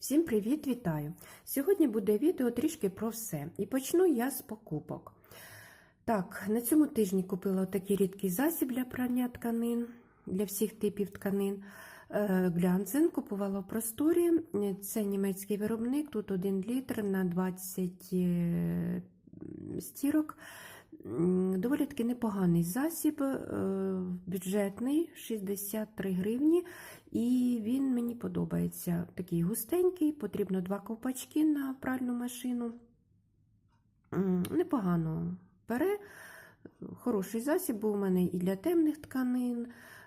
Всім привіт, вітаю! Сьогодні буде відео трішки про все. І почну я з покупок. Так, на цьому тижні купила такий рідкий засіб для прання тканин, для всіх типів тканин. Е, Глянцин купувала в просторі. Це німецький виробник, тут 1 літр на 20 е, стірок. Доволі таки непоганий засіб, е, бюджетний 63 гривні, і він мені подобається. Такий густенький, потрібно два ковпачки на пральну машину. Непогано пере. Хороший засіб був у мене і для темних тканин,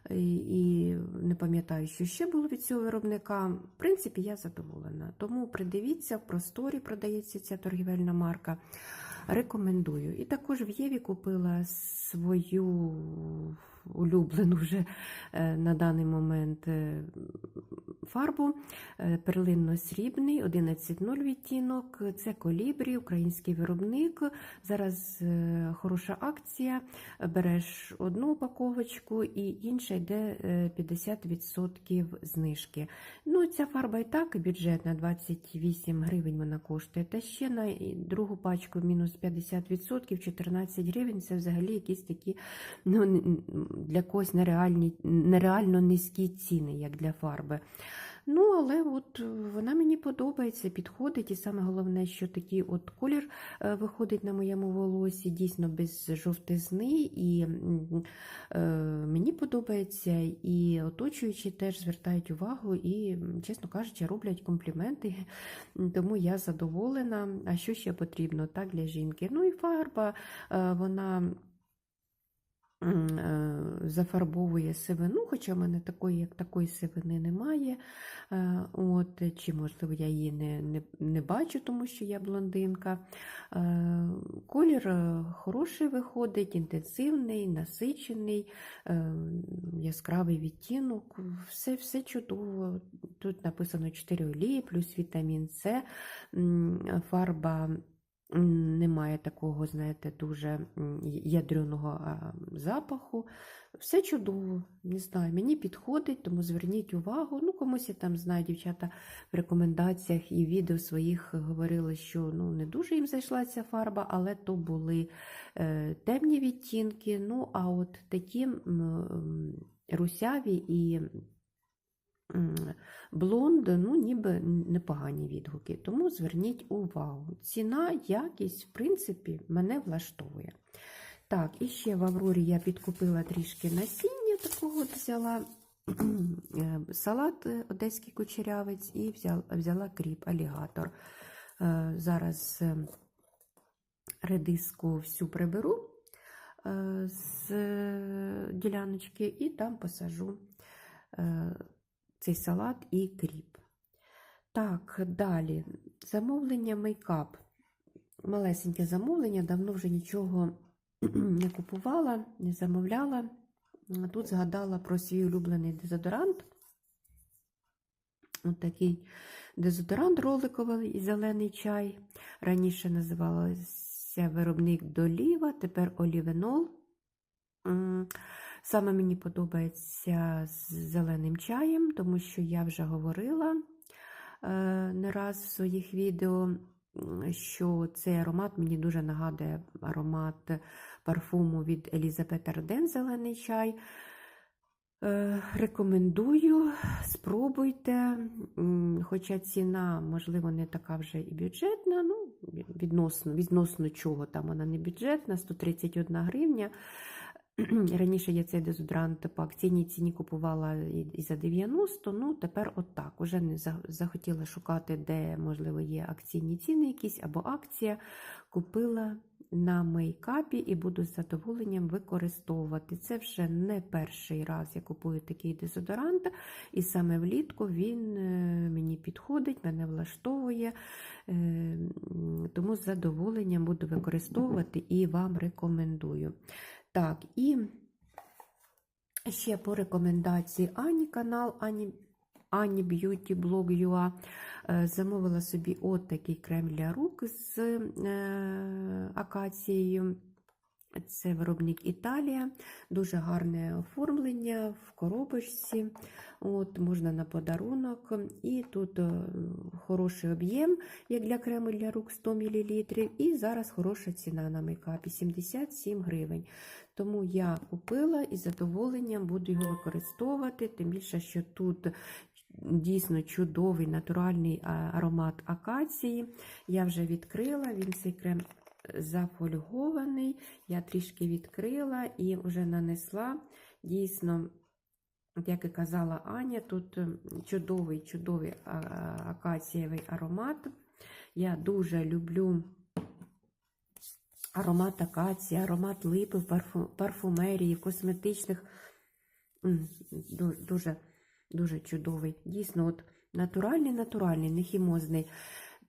і не пам'ятаю, що ще було від цього виробника. В принципі, я задоволена. Тому придивіться, в просторі продається ця торгівельна марка. Рекомендую. І також в Єві купила свою улюблену вже е, на даний момент е, фарбу е, перлинно-срібний, 11.0 відтінок. Це колібрі, український виробник. Зараз е, хороша акція. Береш одну упаковочку і інша йде е, 50% знижки. Ну, ця фарба і так бюджетна, 28 гривень вона коштує. Та ще на другу пачку мінус 50%, 14 гривень. Це взагалі якісь такі ну, для когось нереальні, нереально низькі ціни, як для фарби. Ну, але от е, вона мені подобається, підходить, і саме головне, що такий от колір е, виходить на моєму волосі, дійсно без жовтизни, і е, мені подобається, і оточуючі теж звертають увагу і, чесно кажучи, роблять компліменти, тому я задоволена. А що ще потрібно так для жінки? Ну і фарба, е, вона зафарбовує сивину, хоча в мене такої, як такої сивини немає. Е, От, чи, можливо, я її не, не, не бачу, тому що я блондинка. Е, Колір е, хороший виходить, інтенсивний, насичений, е, яскравий відтінок. Все, все чудово. Тут написано 4 олії, плюс вітамін С. Фарба немає такого, знаєте, дуже ядреного запаху. Все чудово, не знаю, мені підходить, тому зверніть увагу. Ну, комусь я там знаю, дівчата в рекомендаціях і відео своїх говорили, що ну, не дуже їм зайшла ця фарба, але то були е, темні відтінки. Ну, а от такі м, русяві і блонд, ну, ніби непогані відгуки. Тому зверніть увагу. Ціна, якість, в принципі, мене влаштовує. Так, і ще в Аврорі я підкупила трішки насіння такого взяла. е, Салат е, одеський кучерявець і взяла, взяла кріп алігатор. Е, Зараз редиску всю приберу з діляночки і там посажу цей салат і кріп. Так, далі. Замовлення мейкап. Малесеньке замовлення, давно вже нічого не купувала, не замовляла. Тут згадала про свій улюблений дезодорант. Ось такий дезодорант роликовий і зелений чай. Раніше називався виробник Доліва, тепер олівенол. Саме мені подобається з зеленим чаєм, тому що я вже говорила е, не раз в своїх відео, що цей аромат мені дуже нагадує аромат парфуму від Елізабет Арден Зелений чай. Е, Рекомендую, спробуйте, хоча ціна, можливо, не така вже і бюджетна, ну, відносно, відносно чого там вона не бюджетна, 131 гривня. Раніше я цей дезодорант по акційній ціні купувала і за 90, ну тепер отак. Уже не захотіла шукати, де, можливо, є акційні ціни якісь або акція. Купила на мейкапі і буду з задоволенням використовувати. Це вже не перший раз я купую такий дезодорант, і саме влітку він е, мені підходить, мене влаштовує, е, тому з задоволенням буду використовувати і вам рекомендую. Так, і ще по рекомендації Ані канал Ані, Ані Б'юті Блог Юа замовила собі от такий крем для рук з е, акацією. Це виробник Італія, дуже гарне оформлення в коробочці. От, Можна на подарунок. І тут е, хороший об'єм, як для крему для рук 100 мл. І зараз хороша ціна на мейкапі 77 гривень. Тому я купила і з задоволенням буду його використовувати, тим більше, що тут дійсно чудовий натуральний аромат акації. Я вже відкрила, він цей крем зафольгований. Я трішки відкрила і вже нанесла. Дійсно, як і казала Аня, тут чудовий, чудовий акацієвий аромат. Я дуже люблю аромат акації, аромат липи в парфумерії, косметичних. Дуже, дуже чудовий. Дійсно, от натуральний, натуральний, не хімозний.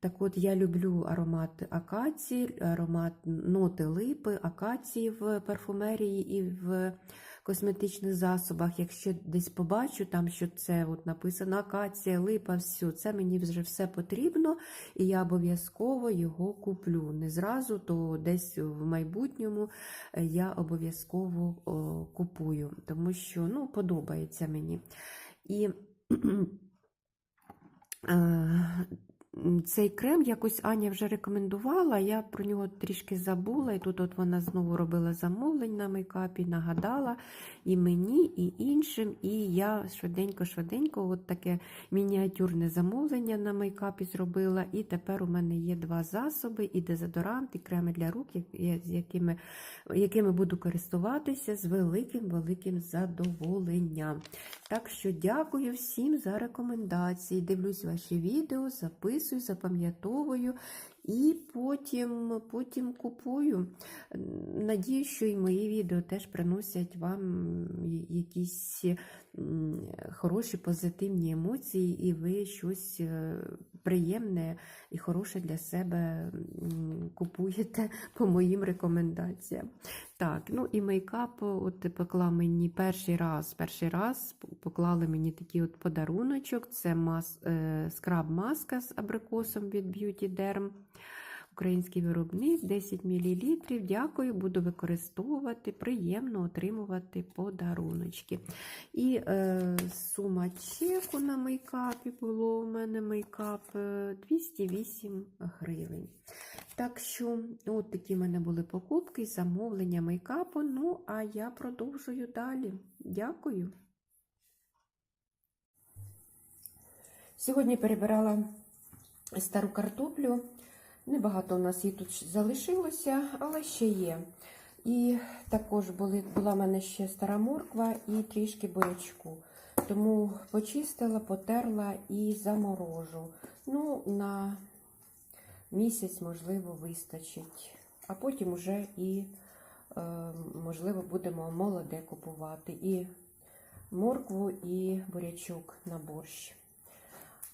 Так от я люблю аромат акації, аромат ноти липи, акації в парфумерії і в косметичних засобах. Якщо десь побачу, там що це от написано акація, липа, все, це мені вже все потрібно, і я обов'язково його куплю. Не зразу, то десь в майбутньому е, я обов'язково купую, тому що ну, подобається мені. І е, Цей крем якось Аня вже рекомендувала, я про нього трішки забула, і тут от вона знову робила замовлень на мейкапі, нагадала і мені, і іншим. І я швиденько-швиденько от таке мініатюрне замовлення на мейкапі зробила. І тепер у мене є два засоби: і дезодорант, і креми для рук, якими, якими буду користуватися з великим-великим задоволенням. Так що дякую всім за рекомендації. Дивлюсь ваші відео, записую, запам'ятовую і потім, потім купую. Надію, що і мої відео теж приносять вам якісь хороші позитивні емоції, і ви щось е, приємне і хороше для себе купуєте по моїм рекомендаціям. Так, ну і мейкап от поклала мені перший раз. Перший раз поклали мені такий от подаруночок. Це мас, е, скраб-маска з абрикосом від Beauty Derm. Український виробник 10 мл. Дякую, буду використовувати. Приємно отримувати подаруночки. І е, сума чеку на мейкапі було у мене мейкап е, 208 гривень. Так що, от такі в мене були покупки, замовлення мейкапу. Ну, а я продовжую далі. Дякую. Сьогодні перебирала стару картоплю. Небагато у нас її тут залишилося, але ще є. І також були, була в мене ще стара морква і трішки бурячку. Тому почистила, потерла і заморожу. Ну, на місяць, можливо, вистачить. А потім вже і, е, можливо, будемо молоде купувати. І моркву, і бурячок на борщ.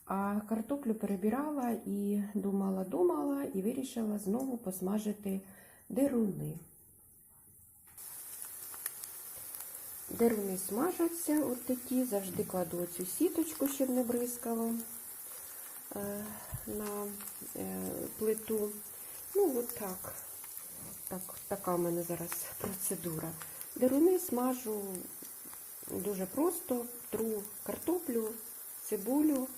А картоплю перебирала і думала, думала, і вирішила знову посмажити деруни. Деруни смажаться от такі, завжди кладу оцю сіточку, щоб не бризкало е, на е, плиту. Ну, от так. так. Така в мене зараз процедура. Деруни смажу дуже просто, тру картоплю, цибулю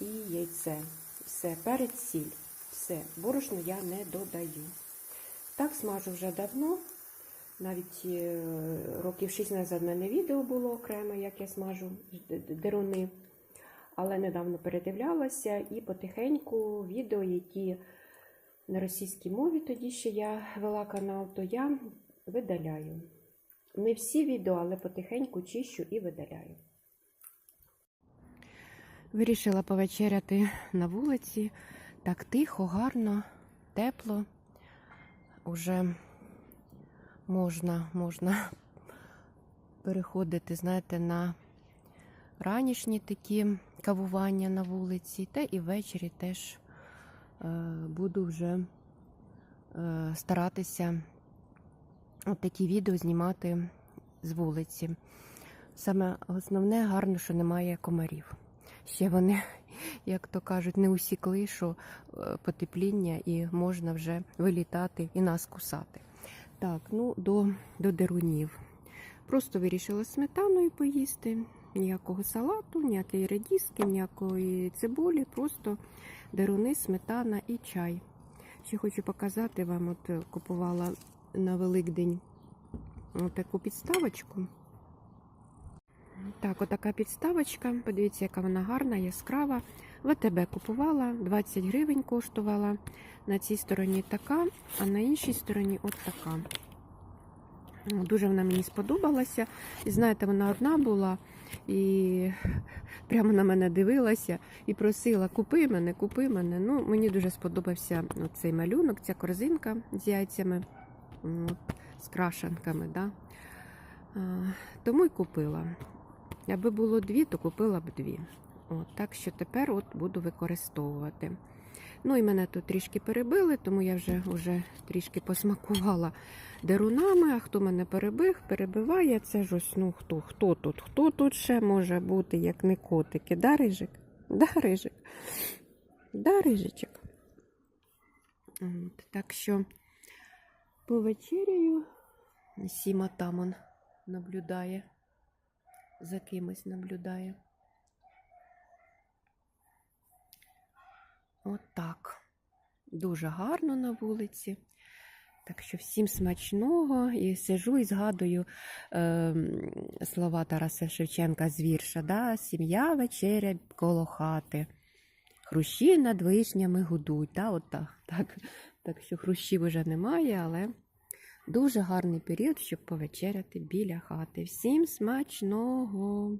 і яйце. Все, перець, сіль. Все, борошно я не додаю. Так смажу вже давно. Навіть е, років 6 назад в мене відео було окреме, як я смажу деруни. Але недавно передивлялася і потихеньку відео, які на російській мові тоді ще я вела канал, то я видаляю. Не всі відео, але потихеньку чищу і видаляю. Вирішила повечеряти на вулиці. Так тихо, гарно, тепло. Уже можна, можна переходити, знаєте, на ранішні такі кавування на вулиці, та і ввечері теж е, буду вже е, старатися от такі відео знімати з вулиці. Саме основне гарно, що немає комарів. Ще вони, як то кажуть, не усікли, що е, потепління і можна вже вилітати і нас кусати. Так, ну до, до дерунів. Просто вирішила сметаною поїсти. Ніякого салату, ніякої редіски, ніякої цибулі, просто деруни, сметана і чай. Ще хочу показати вам, от купувала на Великдень таку підставочку. Так, отака підставочка. Подивіться, яка вона гарна, яскрава. ВТБ купувала, 20 гривень коштувала. На цій стороні така, а на іншій стороні от така. Ну, Дуже вона мені сподобалася. І знаєте, вона одна була і прямо на мене дивилася і просила: купи мене, купи мене. Ну, мені дуже сподобався цей малюнок, ця корзинка з яйцями, з крашенками. Да? Тому й купила. Аби було дві, то купила б дві. От, так що тепер от буду використовувати. Ну і мене тут трішки перебили, тому я вже, вже трішки посмакувала дерунами. А хто мене перебив, перебиває, це ж ось, ну хто, хто тут? Хто тут ще може бути, як не котики? Да, Рижик? Да, Рижик? Да, Рижичок? От, так що повечеряю. Сіма там он наблюдає. За кимось наблюдає. Отак. Дуже гарно на вулиці. Так що всім смачного і сижу і згадую е, слова Тараса Шевченка з вірша. Да? Сім'я вечеря коло хати. Хрущі над вишнями гудуть. Да? От так, так, так що хрущів вже немає, але дуже гарний період, щоб повечеряти біля хати. Всім смачного!